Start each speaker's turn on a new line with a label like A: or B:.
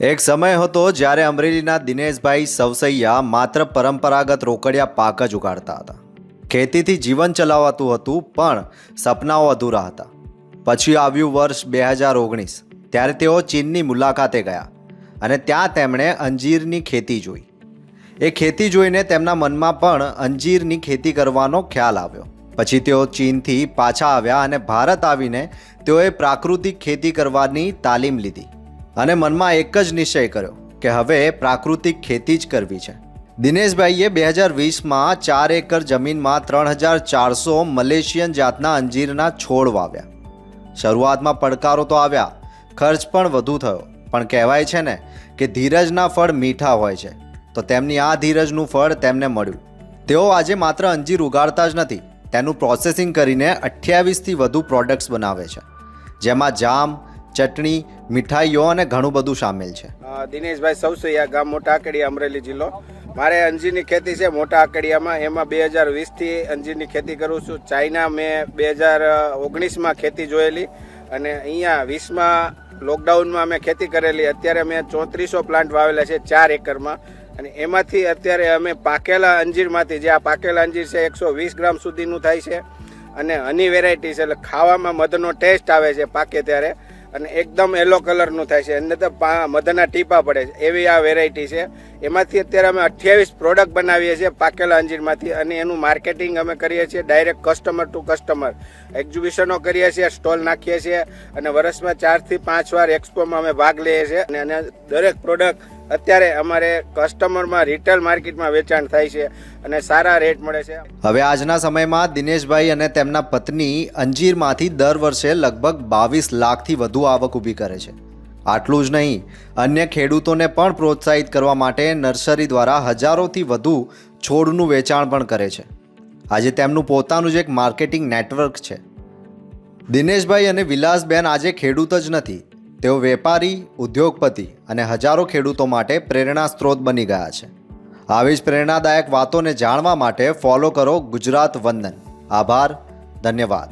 A: એક સમય હતો જ્યારે અમરેલીના દિનેશભાઈ સવસૈયા માત્ર પરંપરાગત રોકડિયા પાક જ ઉગાડતા હતા. ખેતીથી જીવન ચલાવાતું હતું, પણ સપનાઓ અધૂરા હતા. પછી આવ્યું વર્ષ બે હજાર ઓગણીસ, ત્યારે તેઓ ચીનની મુલાકાતે ગયા અને ત્યાં તેમણે અંજીરની ખેતી જોઈ. એ ખેતી જોઈને તેમના મનમાં પણ અંજીરની ખેતી કરવાનો ખ્યાલ આવ્યો. પછી તેઓ ચીનથી પાછા આવ્યા અને ભારત આવીને તેઓએ પ્રાકૃતિક ખેતી કરવાની તાલીમ લીધી. અને મનમાં એક જ નિશ્ચય કર્યો કે હવે પ્રાકૃતિક ખેતી જ કરવી છે. દિનેશભાઈએ બે હજાર વીસમાં ચાર એકર જમીનમાં ત્રણ હજાર ચારસો મલેશિયન જાતના અંજીરના છોડ વાવ્યા. શરૂઆતમાં પડકારો તો આવ્યા, ખર્ચ પણ વધુ થયો, પણ કહેવાય છે ને કે ધીરજના ફળ મીઠા હોય છે. તો તેમની આ ધીરજનું ફળ તેમને મળ્યું. તેઓ આજે માત્ર અંજીર ઉગાડતા જ નથી, તેનું પ્રોસેસિંગ કરીને અઠ્યાવીસથી વધુ પ્રોડક્ટ્સ બનાવે છે. જેમાં જામ ચટણી, મીઠાઈઓ અને ઘણું બધું સામેલ છે.
B: દિનેશભાઈ સૌસૈયા ગામ મોટા આકડીયા, અમરેલી જિલ્લો. મારે અંજીરની ખેતી છે મોટા આકડિયામાં. એમાં બે હજાર વીસથી અંજીરની ખેતી કરું છું. ચાઇના મેં બે હજાર ઓગણીસમાં ખેતી જોયેલી અને અહીંયા વીસમાં લોકડાઉનમાં અમે ખેતી કરેલી. અત્યારે મેં ચોત્રીસો પ્લાન્ટ વાવેલા છે ચાર એકરમાં. અને એમાંથી અત્યારે અમે પાકેલા અંજીરમાંથી, જે આ પાકેલા અંજીર છે, એકસો વીસ ગ્રામ સુધીનું થાય છે. અને હની વેરાયટી છે, એટલે ખાવામાં મધનો ટેસ્ટ આવે છે પાકે ત્યારે. અને એકદમ યલો કલરનું થાય છે. એને તો મધના ટીપા પડે છે. એવી આ વેરાયટી છે. એમાંથી અત્યારે અમે અઠ્યાવીસ પ્રોડક્ટ બનાવીએ છીએ પાકેલા અંજીરમાંથી અને એનું માર્કેટિંગ અમે કરીએ છીએ ડાયરેક્ટ કસ્ટમર ટુ કસ્ટમર એક્ઝિબિશનો કરીએ છીએ સ્ટોલ નાખીએ છીએ અને વર્ષમાં ચારથી પાંચ વાર એક્સપોમાં અમે ભાગ લઈએ છીએ. અને દરેક પ્રોડક્ટ અત્યારે અમારે કસ્ટમરમાં રિટેલ માર્કેટમાં વેચાણ થાય છે અને સારા રેટ મળે છે.
A: હવે આજના સમયમાં દિનેશભાઈ અને તેમના પત્ની અંજીરમાંથી દર વર્ષે લગભગ બાવીસ લાખથી વધુ આવક ઊભી કરે છે. આટલું જ નહીં, અન્ય ખેડૂતોને પણ પ્રોત્સાહિત કરવા માટે નર્સરી દ્વારા હજારોથી વધુ છોડનું વેચાણ પણ કરે છે. આજે તેમનું પોતાનું જ એક માર્કેટિંગ નેટવર્ક છે. દિનેશભાઈ અને વિલાસબેન આજે ખેડૂત જ નથી તેઓ વેપારી, ઉદ્યોગપતિ અને હજારો ખેડૂતો માટે પ્રેરણા સ્ત્રોત બની ગયા છે. આવી જ પ્રેરણાદાયક વાતોને જાણવા માટે ફોલો કરો ગુજરાત વંદન. આભાર, ધન્યવાદ.